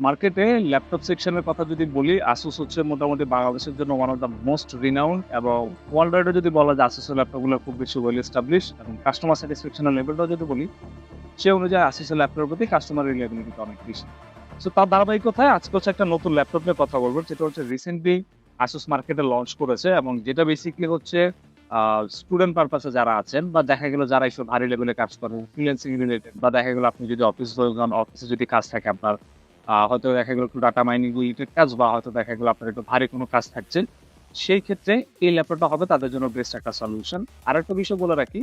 মার্কেটে ল্যাপটপ সেকশনের কথা যদি বলি আসুস হচ্ছে মোটামুটি বাংলাদেশের জন্য one of the most renowned এবং ওয়ার্ল্ড ওয়াইডে যদি বলা যায় আসুসের ল্যাপটপগুলো খুব বেশি ওয়েল এস্টাবলিশ এবং কাস্টমার স্যাটিসফ্যাকশনের লেভেলটাও যদি বলি, সে অনুযায়ী আসুসের ল্যাপটপের প্রতি কাস্টমার রিলেবিলিটি অনেক বেশি। সো তার ধারাবাহিকতায় আজকে হচ্ছে একটা নতুন ল্যাপটপ নিয়ে কথা বলব, যেটা হচ্ছে রিসেন্টলি আসুস মার্কেটে লঞ্চ করেছে এবং যেটা বেসিকলি হচ্ছে স্টুডেন্ট পারপাসে যারা আছেন বা দেখা গেল যারা এইসব ভারী লেভেলে কাজ করেন ফ্রিল্যান্সিং রিলেটেড বা দেখা গেল আপনি যদি অফিস অফিসে যদি কাজ থাকে আপনার হয়তো দেখা গেলো একটু ডাটা মাইনিং রিলেটেড কাজ বা হয়তো দেখা গেলো আপনার একটু ভারী কোনো কাজ থাকছে। সেই ক্ষেত্রে এই ল্যাপটপটা হবে তাদের জন্য বেস্ট একটা সলিউশন আর একটা বিষয় বলে রাখি,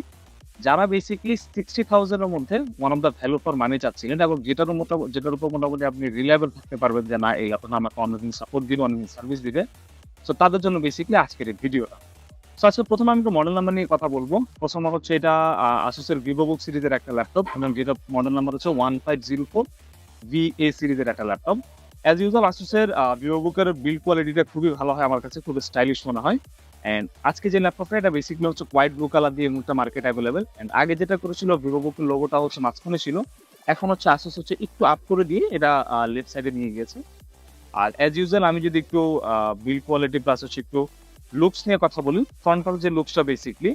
যারা বেসিকলি সিক্সটি থাউজেন্ডের মধ্যে one of the value for money চাচ্ছিলেন এবং যেটার মোটামুটি, যেটার উপর মোটামুটি আপনি রিলায়েবল থাকতে পারবেন যে না, এই আপনার আমাকে অন্যদিন সাপোর্ট দিবে অন্যদিন সার্ভিস দিবে। তো তাদের জন্য বেসিকলি আজকের এই ভিডিওটা তো আজকে প্রথমে আমি একটু মডেল নাম্বার নিয়ে কথা বলব। প্রথম হচ্ছে এটা আসুসের ভিভো বুক সিরিজের একটা ল্যাপটপ এবং যেটা মডেল নাম্বার হচ্ছে one five zero four A সিরিজের একটা ল্যাপটপ অ্যাজ ইউজুয়াল আসুসের ভিভো বুকের বিল্ড কোয়ালিটিটা খুবই ভালো হয় আমার কাছে, খুবই স্টাইলিশ মনে হয়। এন্ড আজকে যে ল্যাপটপটা এটা বেসিকলি হচ্ছে হোয়াইট ব্লু কালার দিয়ে মুখটা মার্কেট অ্যাভেলেবেল এন্ড আগে যেটা করেছিল ভিভো বুকের লোগোটা হচ্ছে মাঝখানে ছিল। এখন হচ্ছে আসুস হচ্ছে একটু আপ করে দিয়ে এটা লেফট সাইডে নিয়ে গিয়েছে। আর অ্যাজ ইউজুয়াল আমি যদি একটু বিল্ড কোয়ালিটি প্লাস হচ্ছে একটু লুকস নিয়ে কথা বলি ফ্রন্ট কালার যে লুকসটা বেসিকলি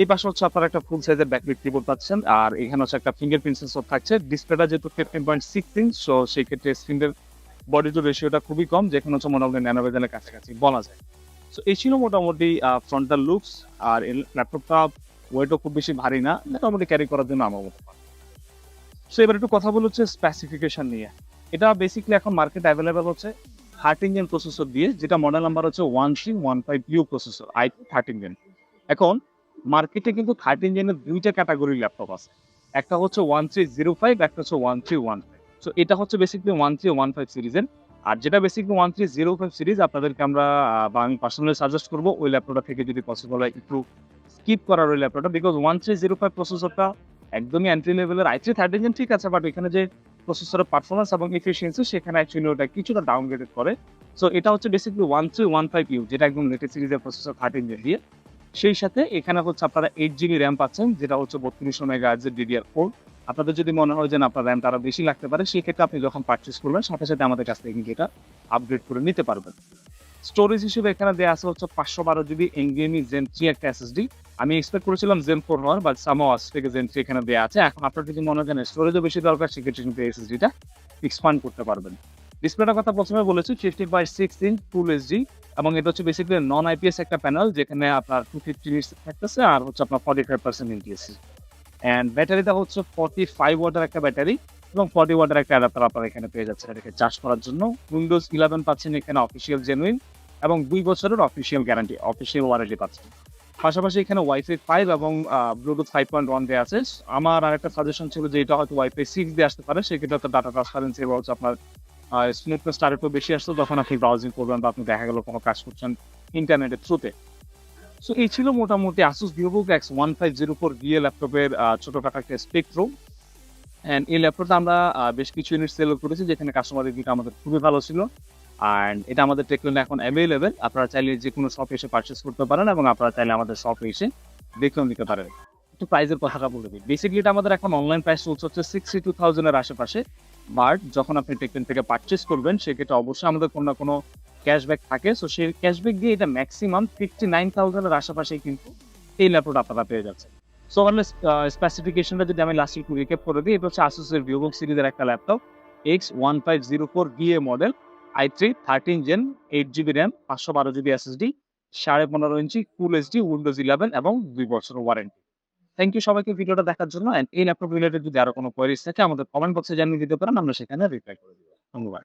এই পাশে হচ্ছে আপনার একটা ফুল সাইজের ব্যাকলিট কিবোর্ড পাচ্ছেন, আর এখানে হচ্ছে একটা ফিঙ্গারপ্রিন্ট সেন্সর থাকছে। ডিসপ্লেটা যেহেতু fifteen point six inch so সেই ক্ষেত্রে স্ক্রিনের বডি টু রেশিওটা খুবই কম, যেখানে হচ্ছে মোটামুটি ন্যানোভেজেনের কাছাকাছি বলা যায়। সো এই ছিল মোটামুটি ফ্রন্টাল লুকস আর ল্যাপটপটা ওয়েটও খুব বেশি ভারী না, মোটামুটি ক্যারি করার জন্য আমার মতো। সো এবার একটু কথা বলে হচ্ছে স্পেসিফিকেশন নিয়ে। এটা বেসিকলি এখন মার্কেট অ্যাভেলেবেল হচ্ছে থার্টিন জেন প্রসেসর দিয়ে, যেটা মডেল নাম্বার হচ্ছে one three one five U processor I thirteen gen এখন মার্কেটে কিন্তু থার্টিন জেনের দুইটা ক্যাটাগরির ল্যাপটপ আছে। একটা হচ্ছে ওয়ান থ্রি জিরো ফাইভ একটা হচ্ছে ওয়ান থ্রি ওয়ান সো এটা হচ্ছে basically one three one five সিরিজের আর যেটা basically one three zero five series আপনাদেরকে আমরা বা আমি পার্সোনালি সাজেস্ট করব, ওই ল্যাপটপটা থেকে যদি পসিবল হয়, একটু স্কিপ করার ওই ল্যাপটপটা because one three zero five প্রসেসরটা একদমই এন্ট্রি লেভেলের আই থ্রি থার্টিন জেন ঠিক আছে বাট এখানে যে প্রসেসরের পারফরমেন্স এবং এফিসিয়েন্সি সেখানে অ্যাকচুয়ালি ওটা কিছুটা ডাউনগ্রেডেড করে। সো এটা হচ্ছে basically one three one five U যেটা একদম লেটেস্ট সিরিজের প্রসেসর থার্টিন জেন দিয়ে। সেই সাথে এখানে হচ্ছে আপনারা এইট জিবি র্যাম পাচ্ছেন, যেটা হচ্ছে বত্রিশশো মেগা ডিডিআর ফোর আপনাদের যদি মনে হয় যে আপনার র্যামটা আরও বেশি লাগতে পারে সেই ক্ষেত্রে আপনি যখন পারচেস করবেন, সাথে সাথে আমাদের কাছ থেকে কিন্তু এটা আপগ্রেড করে নিতে পারবেন। স্টোরেজ হিসেবে এখানে দেওয়া আছে হচ্ছে পাঁচশো বারো জিবি এনগেমি জেন থ্রি একটা এসএসডি আমি এক্সপেক্ট করেছিলাম জেন ফোর হওয়ার বাট সামো আজ থেকে জেন থ্রি এখানে দেওয়া আছে। এখন আপনার যদি মনে করেন স্টোরেজও বেশি দরকার, সেক্ষেত্রে কিন্তু এসএসডিটা এক্সপান্ড করতে পারবেন। ডিসপ্লেটার কথা প্রথমে বলেছি fifty by six inch full HD এবং এটা হচ্ছে বেসিক্যালি নন আইপিএস একটা প্যানেল যেখানে আপনার টু ফিফটি থাকতেছে আর হচ্ছে আপনার ফর্টি ফাইভ পার্সেন্ট ইনপিএস অ্যান্ড ব্যাটারিটা হচ্ছে ফর্টি ফাইভ ওয়াটের একটা ব্যাটারি এবং ফর্টি ওয়াটের একটা অ্যাডাপ্টার আপনারা এখানে পেয়ে যাচ্ছেন এটাকে চার্জ করার জন্য। উইন্ডোজ ইলেভেন পাচ্ছেন এখানে অফিসিয়াল জেনুইন এবং দুই বছরের অফিসিয়াল গ্যারান্টি অফিসিয়াল ওয়ারেন্টি পাচ্ছেন। পাশাপাশি এখানে ওয়াইফাই ফাইভ এবং ব্লুটুথ ফাইভ পয়েন্ট ওয়ান দেওয়া আছে। আমার আরেকটা সাজেশন ছিল যে এটা হয়তো ওয়াইফাই সিক্স দিয়ে আসতে পারে, সেক্ষেত্রে হয়তো ডাটা ট্রান্সপারেন্সি বা হচ্ছে আপনার স্মুথনেস তার একটু বেশি আসতো, তখন আপনি ব্রাউজিং করবেন বা আপনি দেখা গেল কোনো কাজ করছেন ইন্টারনেটের থ্রুতে সো এই ছিল মোটামুটি Asus Vivobook X one five zero four VA ল্যাপটপের ছোটখাটো একটা স্পেকট্রুম অ্যান্ড এই ল্যাপটপটা আমরা বেশ কিছু ইউনিট সেল করেছি, যেখানে কাস্টমার রিভিউটা আমাদের খুবই ভালো ছিল। অ্যান্ড এটা আমাদের টেকনোলে এখন অ্যাভেলেবেল আপনারা চাইলে যে কোনো শপে এসে পারচেস করতে পারেন এবং আপনারা চাইলে আমাদের শপে এসে দেখেও নিতে পারেন। একটু প্রাইসের কথাটা বলে দিই। বেসিক্যালি এটা আমাদের এখন অনলাইন প্রাইস চলছে হচ্ছে সিক্সটি টু থাউজেন্ডের আশেপাশে। বাট যখন আপনি টেকনোন থেকে পারচেস করবেন, সেক্ষেত্রে অবশ্যই আমাদের কোনো না কোনো ক্যাশব্যাক থাকে। সো সেই ক্যাশব্যাক দিয়ে এটা ম্যাক্সিমাম ফিফটি নাইন থাউজেন্ডের আশেপাশে কিন্তু এই ল্যাপটপ আপনারা পেয়ে যাচ্ছেন। সো আমাদের স্পেসিফিকেশনটা যদি আমি লাস্ট একটু রিকেপ করে দিই, এটা হচ্ছে আসুসের ভিভোক সিরিজের একটা laptop X one five zero four BA model I three thirteen gen eight GB RAM পাঁচশো বারো জিবি এসএসডি সাড়ে পনেরো ইঞ্চি ফুল এইচডি উইন্ডোজ ইলেভেন এবং দুই বছরের ওয়ারেন্টি থ্যাংক ইউ সবাইকে ভিডিওটা দেখার জন্য। এই ল্যাপটপ রিলেটেড যদি আরও কোনো কোয়ারিজ থাকে, আমাদের কমেন্ট বক্সে জানিয়ে দিতে পারেন, আমরা সেখানে রিপ্লাই করে দিব। ধন্যবাদ।